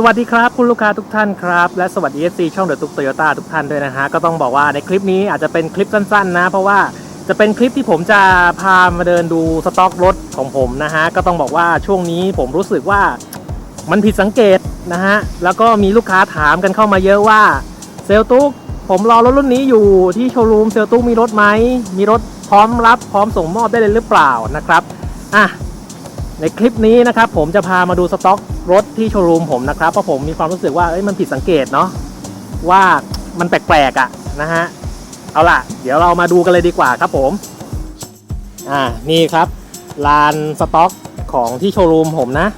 สวัสดีครับคุณลูกค้าทุกท่านครับ และสวัสดี FC ช่องเดอะตุกโตโยต้าทุกท่านด้วยนะฮะ ก็ต้องบอกว่าในคลิปนี้อาจจะเป็นคลิปสั้นๆนะ เพราะว่าจะเป็นคลิปที่ผมจะพามาเดินดูสต็อกรถของผมนะฮะ ก็ต้องบอกว่าช่วงนี้ผมรู้สึกว่ามันผิดสังเกตนะฮะ แล้วก็มีลูกค้าถามกันเข้ามาเยอะว่าเซลตุกผมรอรถรุ่นนี้อยู่ที่โชว์รูมเซลตุกมีรถไหมมีรถพร้อมรับพร้อมส่งมอบได้เลยหรือเปล่านะครับอะ ในคลิปนี้นะครับผมจะพามาดูสต็อกรถที่โชว์รูมผมนะครับเพราะผมมีความรู้สึกว่ามันผิดสังเกตเนาะว่ามันแปลกๆอะ่ะนะฮะเอาล่ะ เดี๋ยวเรามาดูกันเลยดีกว่าครับผมอ่านี่ครับลานสต็อกของที่โชว์รูมผมนะ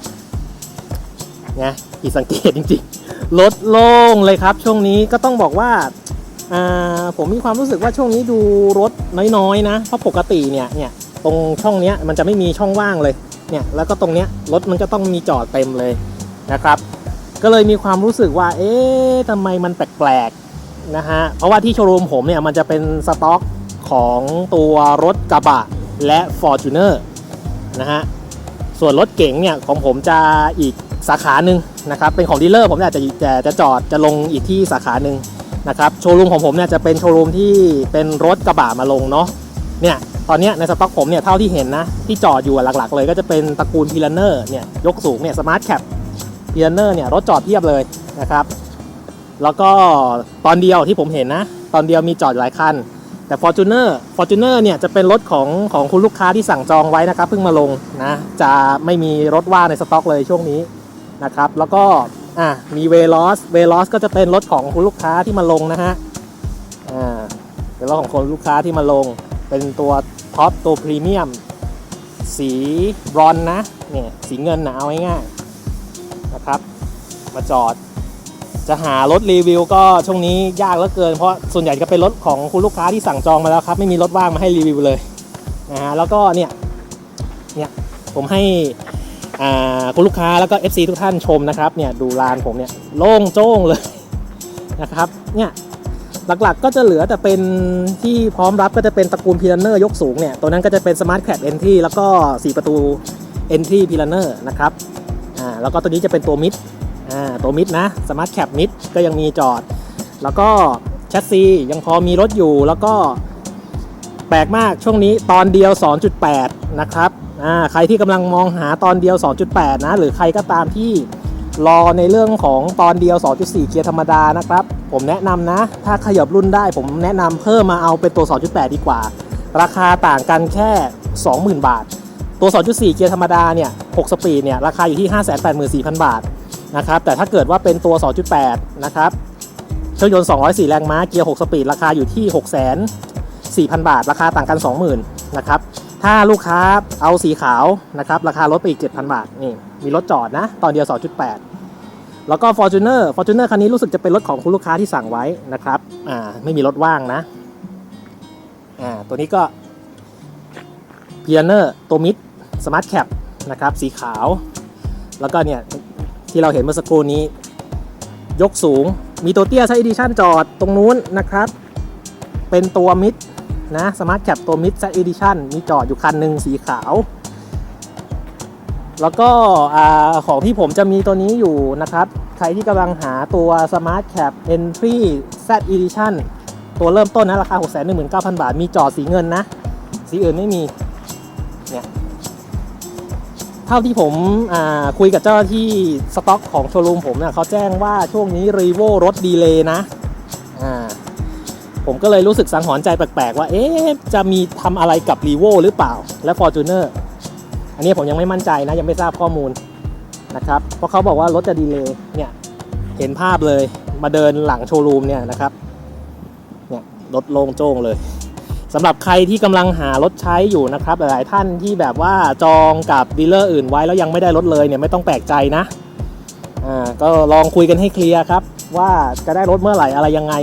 ไงผิดสังเกตจริงๆรถโล่งเลยครับ ช่วงนี้ก็ต้องบอกว่าอ่าผมมีความรู้สึกว่าช่วงนี้ดูรถน้อยๆนะเพราะปกติเนี่ยเนี่ยตรงช่องเนี้ยมันจะไม่มีช่องว่างเลย เนี่ยแล้วก็ตรงเนี้ยรถมันก็ต้องมีจอดเต็มเลยนะครับ ก็เลยมีความรู้สึกว่า เอ๊ะทำไมมันแปลกๆนะฮะเพราะว่าที่โชว์รูมผมเนี่ยมันจะเป็นสต็อกของตัวรถกระบะและ Fortuner นะฮะส่วนรถเก๋งเนี่ยของผมจะอีกสาขาหนึ่งนะครับเป็นของดีลเลอร์ผมเนี่ยจะจะจะจอดจะลงอีกที่สาขาหนึ่งนะครับโชว์รูมของผมเนี่ยจะเป็นโชว์รูมที่เป็นรถกระบะมาลงเนาะเนี่ย ตอนนี้ในสต็อกผมเนี่ยเท่าที่เห็นนะ ที่จอดอยู่หลักๆ เลยก็จะเป็นตระกูลพีลเนอร์เนี่ยยกสูงเนี่ยสมาร์ทแคปพีลเนอร์เนี่ยรถจอดเทียบเลยนะครับ แล้วก็ตอนเดียวที่ผมเห็นนะ ตอนเดียวมีจอดหลายคัน แต่ Fortuner Fortuner เนี่ยจะเป็นรถของของคุณลูกค้าที่สั่งจองไว้นะครับเพิ่งมาลงนะจะไม่มีรถว่างในสต็อกเลยช่วงนี้นะครับแล้วก็อะมีเวลอสเวลอสก็จะเป็นรถของคุณลูกค้าที่มาลงนะฮะอ่าเป็นรถของคนลูกค้าที่มาลง เป็นตัวท็อปตัวพรีเมียม สีบรอนนะ เนี่ย สีเงินนะเอาง่ายๆนะครับ มาจอด จะหารถรีวิวก็ช่วงนี้ยากเหลือเกิน เพราะส่วนใหญ่จะเป็นรถของคุณลูกค้าที่สั่งจองมาแล้วครับ ไม่มีรถว่างมาให้รีวิวเลยนะฮะแล้วก็เนี่ย เนี่ยผมให้อ่าคุณลูกค้าแล้วก็ FC ทุกท่านชมนะครับเนี่ยดูลานผมเนี่ยโล่งโจ้งเลยนะครับเนี่ย หลักๆก็จะเหลือแต่เป็นที่พร้อมรับก็จะเป็นตระกูลพีลเนอร์ยกสูงเนี่ย ตัวนั้นก็จะเป็นสมาร์ทแคปเอนทรีแล้วก็ 4 ประตูเอนทรีพีลเนอร์นะครับอ่าแล้วก็ตัวนี้จะเป็นตัวมิดอ่าตัวมิดนะสมาร์ทแคปมิดก็ยังมีจอด แล้วก็แชสซียังพอมีรถอยู่แล้วก็แปลกมากช่วงนี้ตอนเดียว 2.8 นะครับอ่าใครที่กำลังมองหาตอนเดียว 2.8 นะ หรือใครก็ตามที่ รอในเรื่องของตอนเดียว 2.4 เกียร์ธรรมดานะครับ ผมแนะนำนะ ถ้าขยับรุ่นได้ผมแนะนำเพิ่มมาเอาเป็นตัว 2.8 ดีกว่า ราคาต่างกันแค่ 20,000 บาท ตัว 2.4 เกียร์ธรรมดาเนี่ย 6 สปีดเนี่ย ราคาอยู่ที่ 584,000 บาทนะครับ แต่ถ้าเกิดว่าเป็นตัว 2.8 นะครับเครื่องยนต์ 204 แรงม้า เกียร์ 6 สปีด ราคาอยู่ที่ 604,000 บาท ราคาต่างกัน 20,000 นะครับ ถ้าลูกค้าเอาสีขาวนะครับ ราคาลดไปอีก 7,000 บาท นี่ มีรถจอดนะ ตอนเดียว 2.8 แล้วก็ Fortuner Fortuner คันนี้รู้สึกจะเป็นรถของคุณลูกค้าที่สั่งไว้นะครับอ่าไม่มีรถว่างนะอ่าตัวนี้ก็ p i a n e r ตัวมิด Smart Cap นะครับสีขาว แล้วก็เนี่ยที่เราเห็นเมื่อสักครู่นี้ ยกสูงมีตัวเตี้ยไซส์อีดิชั่นจอดตรงนู้นนะครับ เป็นตัวมิดนะสมาร์ทแคปตัวมิดไซส์อีดิชั่นมีจอดอยู่คันหนึ่งสีขาว แล้วก็ของที่ผมจะมีตัวนี้อยู่นะครับ ใครที่กำลังหาตัว Smart Cap Entry Z Edition ตัวเริ่มต้นนะ ราคา 619,000 บาท มีจอดสีเงินนะ สีอื่นไม่มี เนี่ย เท่าที่ผมคุยกับเจ้าที่สต็อกของโชว์รูมผมเนี่ยเขาแจ้งว่าช่วงนี้รีโวรถดีเลย์นะ อ่าผมก็เลยรู้สึกสังหรณ์ใจแปลกๆ ว่า เอ๊ะ จะมีทำอะไรกับรีโวหรือเปล่า และ Fortuner อันนี้ผมยังไม่มั่นใจนะยังไม่ทราบข้อมูลนะครับเพราะเขาบอกว่ารถจะดีเลย์เนี่ยเห็นภาพเลยมาเดินหลังโชว์รูมเนี่ยนะครับเนี่ยรถโล่งโจ้งเลยสำหรับใครที่กำลังหารถใช้อยู่นะครับ หลายๆท่านที่แบบว่าจองกับดีลเลอร์อื่นไว้แล้วยังไม่ได้รถเลยเนี่ยไม่ต้องแปลกใจนะอ่าก็ลองคุยกันให้เคลียร์ครับว่าจะได้รถเมื่อไหร่อะไรยังไง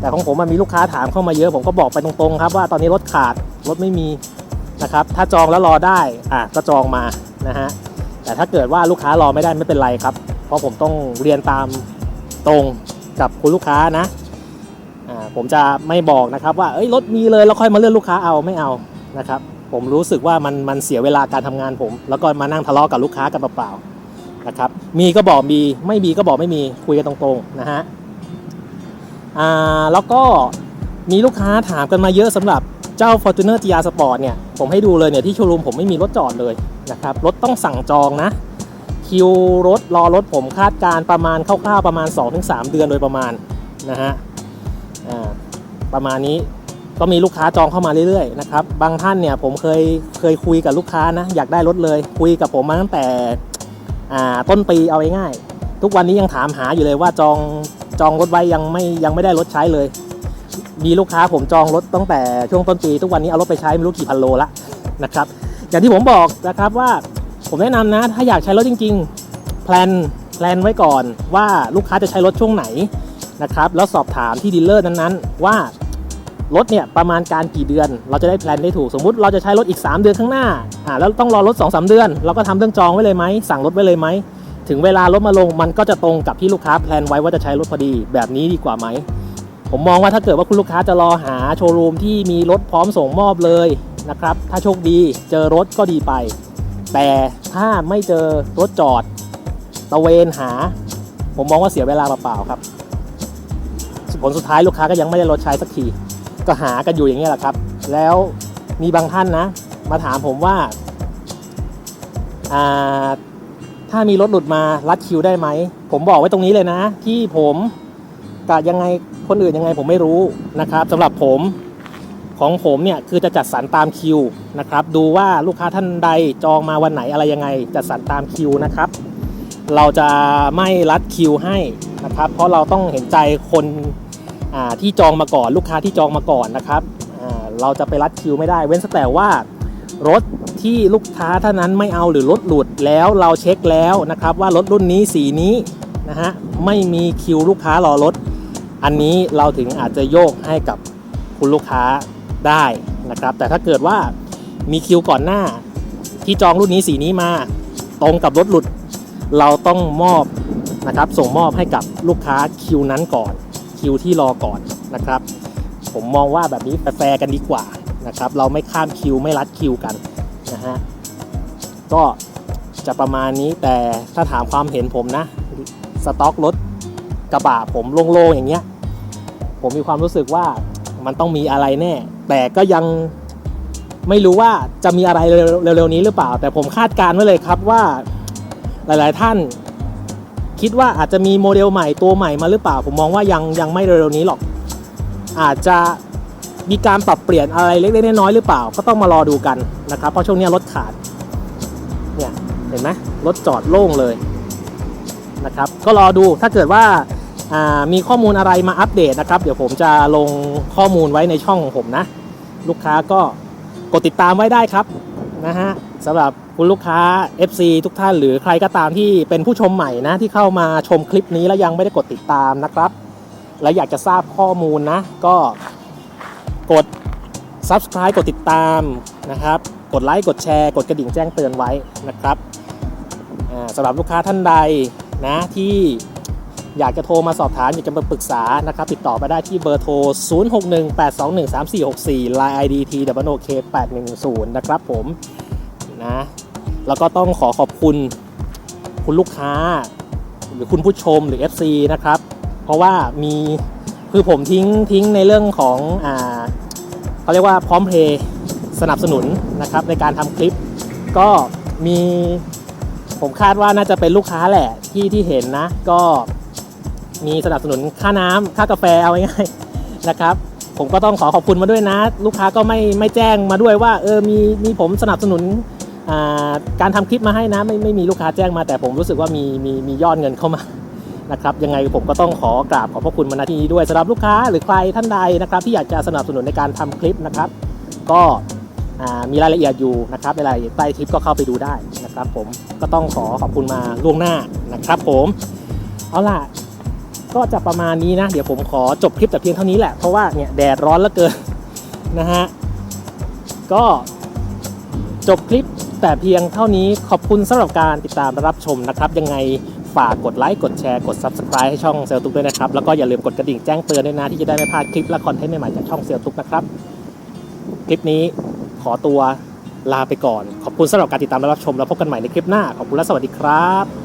แต่ของผมมันมีลูกค้าถามเข้ามาเยอะ ผมก็บอกไปตรงๆครับว่าตอนนี้รถขาดรถไม่มี นะครับถ้าจองแล้วรอได้อะก็จองมานะฮะแต่ถ้าเกิดว่าลูกค้ารอไม่ได้ไม่เป็นไรครับ เพราะผมต้องเรียนตามตรงกับคุณลูกค้านะอ่าผมจะไม่บอกนะครับว่าเอ้ยรถมีเลยแล้วค่อยมาเลื่อนลูกค้าเอาไม่เอานะครับผมรู้สึกว่ามันมันเสียเวลาการทำงานผม แล้วก็มานั่งทะเลาะกับลูกค้ากันเปล่าๆนะครับมีก็บอกมีไม่มีก็บอกไม่มีคุยกันตรงๆนะฮะอ่าแล้วก็มีลูกค้าถามกันมาเยอะสำหรับ เจ้า Fortuner GR Sport เนี่ย ผมให้ดูเลยเนี่ยที่โชว์รูมผมไม่มีรถจอดเลยนะครับ รถต้องสั่งจองนะ คิวรถรอรถผมคาดการณ์ประมาณคร่าวๆประมาณ 2-3 เดือนโดยประมาณนะฮะอ่าประมาณนี้ก็มีลูกค้าจองเข้ามาเรื่อยๆนะครับบางท่านเนี่ยผมเคยเคยคุยกับลูกค้านะอยากได้รถเลย คุยกับผมมาตั้งแต่อ่าต้นปีเอาง่ายๆทุกวันนี้ยังถามหาอยู่เลยว่าจองจองรถไว้ยังไม่ยังไม่ได้รถใช้เลย มีลูกค้าผมจองรถตั้งแต่ช่วงต้นปี ทุกวันนี้เอารถไปใช้ไม่รู้กี่พันโลละนะครับ อย่างที่ผมบอกนะครับว่าผมแนะนำนะ ถ้าอยากใช้รถจริง ๆ แพลนแพลนไว้ก่อนว่าลูกค้าจะใช้รถช่วงไหนนะครับ แล้วสอบถามที่ดีลเลอร์นั้นๆ ว่ารถเนี่ยประมาณการกี่เดือน เราจะได้แพลนได้ถูกสมมุติเราจะใช้รถอีก 3 เดือนข้างหน้าอ่าแล้วต้องรอรถ2อสเดือน เราก็ทำเรื่องจองไว้เลยไหมสั่งรถไว้เลยไหมถึงเวลารถมาลงมันก็จะตรงกับที่ลูกค้าแพลนไว้ว่าจะใช้รถพอดี แบบนี้ดีกว่าไหม ผมมองว่าถ้าเกิดว่าคุณลูกค้าจะรอหาโชว์รูมที่มีรถพร้อมส่งมอบเลยนะครับ ถ้าโชคดีเจอรถก็ดีไป แต่ถ้าไม่เจอรถจอดตะเวนหา ผมมองว่าเสียเวลาเปล่าๆครับผลสุดท้ายลูกค้าก็ยังไม่ได้รถใช้สักที ก็หากันอยู่อย่างนี้แหละครับ แล้วมีบางท่านนะ มาถามผมว่าอ่าถ้ามีรถหลุดมารัดคิวได้ไหม ผมบอกไว้ตรงนี้เลยนะ ที่ผม กะยังไงคนอื่นยังไงผมไม่รู้นะครับสำหรับผมของผมเนี่ยคือจะจัดสรรตามคิวนะครับดูว่าลูกค้าท่านใดจองมาวันไหนอะไรยังไง จัดสรรตามคิวนะครับ เราจะไม่รัดคิวให้นะครับ เพราะเราต้องเห็นใจคนที่จองมาก่อน ลูกค้าที่จองมาก่อนนะครับเราจะไปรัดคิวไม่ได้ เว้นแต่ว่ารถที่ลูกค้าท่านนั้นไม่เอาหรือรถหลุดแล้วเราเช็คแล้วนะครับ ว่ารถรุ่นนี้สีนี้นะฮะไม่มีคิวลูกค้ารอรถ อันนี้เราถึงอาจจะโยกให้กับคุณลูกค้าได้นะครับ แต่ถ้าเกิดว่ามีคิวก่อนหน้าที่จองรุ่นนี้สีนี้มาตรงกับรถหลุด เราต้องมอบนะครับ ส่งมอบให้กับลูกค้าคิวนั้นก่อน คิวที่รอก่อนนะครับ ผมมองว่าแบบนี้แฟร์กันดีกว่านะครับ เราไม่ข้ามคิวไม่รัดคิวกันนะฮะก็จะประมาณนี้แต่ถ้าถามความเห็นผมนะ สต็อกรถกระบะผมโล่งๆอย่างเงี้ย ผมมีความรู้สึกว่ามันต้องมีอะไรแน่ แต่ก็ยังไม่รู้ว่าจะมีอะไรเร็วๆนี้หรือเปล่า แต่ผมคาดการณ์ไว้เลยครับว่าหลายๆท่าน คิดว่าอาจจะมีโมเดลใหม่ตัวใหม่มาหรือเปล่า ผมมองว่ายังยังไม่เร็วๆนี้หรอก อาจจะมีการปรับเปลี่ยนอะไรเล็กๆน้อยๆหรือเปล่า ก็ต้องมารอดูกันนะครับ เพราะช่วงนี้รถขาดเนี่ยเห็นไหมรถจอดโล่งเลยนะครับ ก็รอดูถ้าเกิดว่า มีข้อมูลอะไรมาอัปเดตนะครับ เดี๋ยวผมจะลงข้อมูลไว้ในช่องของผมนะ ลูกค้าก็กดติดตามไว้ได้ครับนะฮะสำหรับคุณลูกค้า FC ทุกท่านหรือใครก็ตามที่เป็นผู้ชมใหม่นะ ที่เข้ามาชมคลิปนี้แล้วยังไม่ได้กดติดตามนะครับ และอยากจะทราบข้อมูลนะ ก็กด subscribe กดติดตามนะครับ กดไลค์กดแชร์ กดกระดิ่งแจ้งเตือนไว้นะครับสำหรับลูกค้าท่านใดนะที่ อยากจะโทรมาสอบถามอยากจะมาปรึกษานะครับติดต่อไปได้ที่เบอร์โทร 0618213464 Line ID T W O K 810นะครับผมนะแล้วก็ต้องขอขอบคุณคุณลูกค้า หรือคุณผู้ชมหรือ FC นะครับ เพราะว่ามีคือผมทิ้งทิ้งในเรื่องของอ่าเขาเรียกว่าพร้อมเพย์สนับสนุนนะครับในการทำคลิป ก็มีผมคาดว่าน่าจะเป็นลูกค้าแหละที่ที่เห็นนะ ก็ มีสนับสนุนค่าน้ำค่ากาแฟเอาง่ายๆนะครับผมก็ต้องขอขอบคุณมาด้วยนะ ลูกค้าก็ไม่ไม่แจ้งมาด้วยว่าเออมีมีผมสนับสนุนาการทำคลิปมาให้นะไม่ไม่มีลูกค้าแจ้งมาแต่ผมรู้สึกว่ามีมีมียอดเงินเข้ามานะครับยังไงผมก็ต้องขอกราบขอบพระคุณมาณที่นี้ด้วยสำหรับลูกค้าหรือใครท่านใดนะครับ ที่อยากจะสนับสนุนในการทำคลิปนะครับ ก็มีรายละเอียดอยู่นะครับในรายละเอียดใต้คลิปก็เข้าไปดูได้นะครับ ผมก็ต้องขอขอบคุณมาล่วงหน้านะครับ ผมเอาล่ะ ก็จะประมาณนี้นะ เดี๋ยวผมขอจบคลิปแต่เพียงเท่านี้แหละ เพราะว่าเนี่ยแดดร้อนเหลือเกินนะฮะ ก็จบคลิปแต่เพียงเท่านี้ขอบคุณสำหรับการติดตามรับชมนะครับ ยังไงฝากกดไลค์กดแชร์กด Subscribe ให้ช่องเซลตุกด้วยนะครับ แล้วก็อย่าลืมกดกระดิ่งแจ้งเตือนด้วยนะ ที่จะได้ไม่พลาดคลิปและคอนเทนต์ใหม่ๆจากช่องเซลตุกนะครับ คลิปนี้ขอตัวลาไปก่อน ขอบคุณสำหรับการติดตามและรับชมแล้วพบกันใหม่ในคลิปหน้า ขอบคุณและสวัสดีครับ